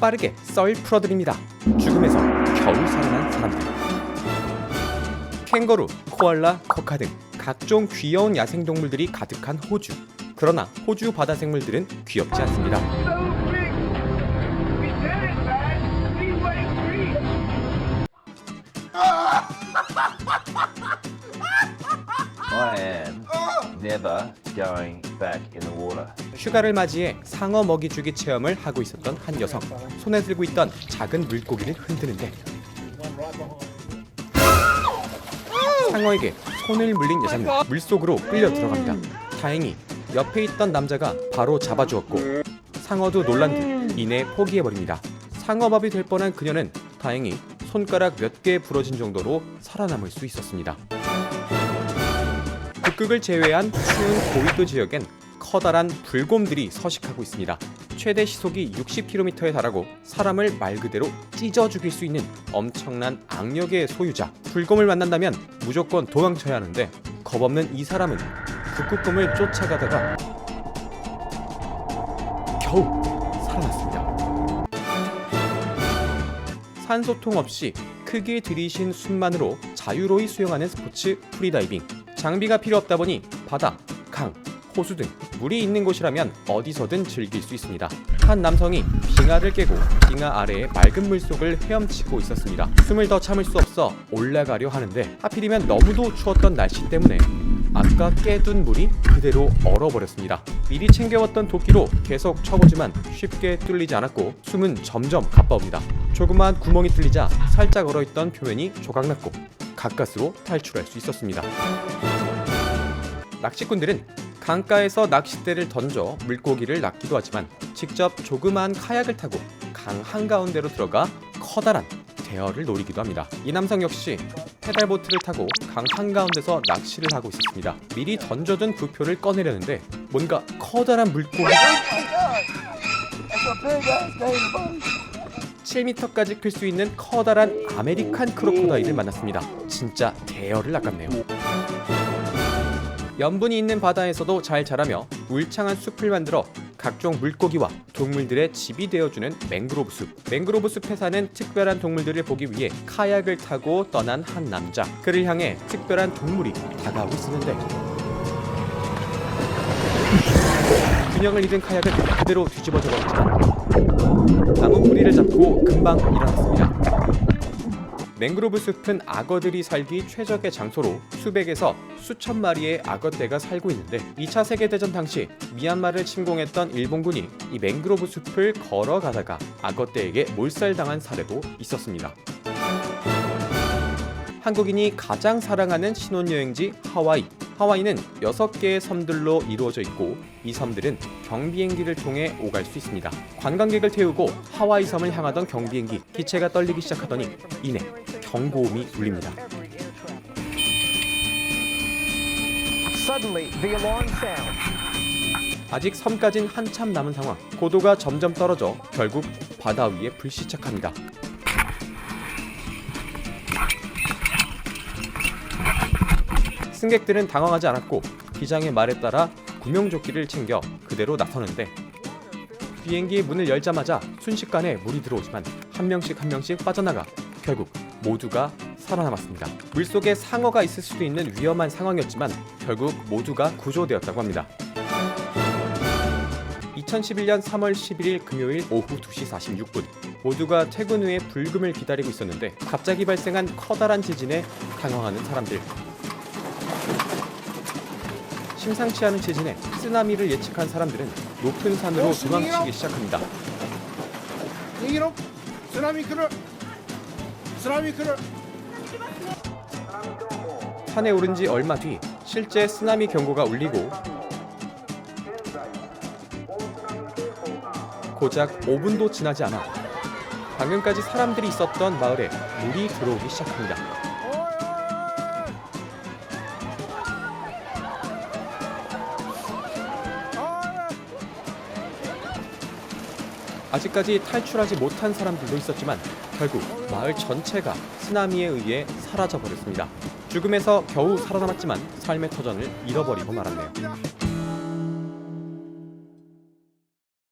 빠르게 썰 풀어드립니다. 죽음에서 겨우 살아난 사람들. 캥거루, 코알라, 코카 등 각종 귀여운 야생동물들이 가득한 호주. 그러나 호주 바다 생물들은 귀엽지 않습니다. I am never going back in the water. 휴가를 맞이해 상어 먹이 주기 체험을 하고 있었던 한 여성. 손에 들고 있던 작은 물고기를 흔드는데 상어에게 손을 물린 여자는 물속으로 끌려 들어갑니다. 다행히 옆에 있던 남자가 바로 잡아주었고 상어도 놀란 듯 이내 포기해버립니다. 상어밥이 될 뻔한 그녀는 다행히 손가락 몇 개 부러진 정도로 살아남을 수 있었습니다. 북극을 제외한 추운 고위도 지역엔 커다란 불곰들이 서식하고 있습니다. 최대 시속이 60km에 달하고 사람을 말 그대로 찢어 죽일 수 있는 엄청난 악력의 소유자. 불곰을 만난다면 무조건 도망쳐야 하는데 겁없는 이 사람은 북극곰을 쫓아가다가 겨우 살아났습니다. 산소통 없이 크게 들이신 숨만으로 자유로이 수영하는 스포츠 프리다이빙. 장비가 필요 없다 보니 바다, 강, 호수 등 물이 있는 곳이라면 어디서든 즐길 수 있습니다. 한 남성이 빙하를 깨고 빙하 아래의 맑은 물 속을 헤엄치고 있었습니다. 숨을 더 참을 수 없어 올라가려 하는데 하필이면 너무도 추웠던 날씨 때문에 아까 깨둔 물이 그대로 얼어버렸습니다. 미리 챙겨왔던 도끼로 계속 쳐보지만 쉽게 뚫리지 않았고 숨은 점점 가빠옵니다. 조그마한 구멍이 뚫리자 살짝 얼어있던 표면이 조각났고 가까스로 탈출할 수 있었습니다. 낚시꾼들은 강가에서 낚싯대를 던져 물고기를 낚기도 하지만 직접 조그마한 카약을 타고 강 한가운데로 들어가 커다란 대어를 노리기도 합니다. 이 남성 역시 페달보트를 타고 강 한가운데서 낚시를 하고 있었습니다. 미리 던져둔 부표를 꺼내려는데 뭔가 커다란 물고기가 7m까지 클 수 있는 커다란 아메리칸 크로코다일을 만났습니다. 진짜 대여를 낚았네요. 염분이 있는 바다에서도 잘 자라며 울창한 숲을 만들어 각종 물고기와 동물들의 집이 되어주는 맹그로브 숲. 맹그로브 숲에 사는 특별한 동물들을 보기 위해 카약을 타고 떠난 한 남자. 그를 향해 특별한 동물이 다가오고 있었는데 균형을 잃은 카약은 그대로 뒤집어져 버렸지만 나무 뿌리를 잡고 금방 일어났습니다. 맹그로브 숲은 악어들이 살기 최적의 장소로 수백에서 수천 마리의 악어떼가 살고 있는데 2차 세계대전 당시 미얀마를 침공했던 일본군이 이 맹그로브 숲을 걸어가다가 악어떼에게 몰살당한 사례도 있었습니다. 한국인이 가장 사랑하는 신혼여행지 하와이. 하와이는 6개의 섬들로 이루어져 있고 이 섬들은 경비행기를 통해 오갈 수 있습니다. 관광객을 태우고 하와이 섬을 향하던 경비행기 기체가 떨리기 시작하더니 이내 경고음이 울립니다. 아직 섬까진 한참 남은 상황. 고도가 점점 떨어져 결국 바다 위에 불시착합니다. 승객들은 당황하지 않았고 기장의 말에 따라 구명조끼를 챙겨 그대로 나서는데 비행기 문을 열자마자 순식간에 물이 들어오지만 한 명씩 한 명씩 빠져나가 결국 모두가 살아남았습니다. 물속에 상어가 있을 수도 있는 위험한 상황이었지만 결국 모두가 구조되었다고 합니다. 2011년 3월 11일 금요일 오후 2시 46분 모두가 퇴근 후에 불금을 기다리고 있었는데 갑자기 발생한 커다란 지진에 당황하는 사람들 심상치 않은 체진에 쓰나미를 예측한 사람들은 높은 산으로 어, 도망치기 시작합니다. 이기로 쓰나미크를 쓰나미크를 산에 오른 지 얼마 뒤 실제 쓰나미 경고가 울리고 고작 5분도 지나지 않아 방금까지 사람들이 있었던 마을에 물이 들어오기 시작합니다. 아직까지 탈출하지 못한 사람들도 있었지만 결국 마을 전체가 쓰나미에 의해 사라져 버렸습니다. 죽음에서 겨우 살아남았지만 삶의 터전을 잃어버리고 말았네요.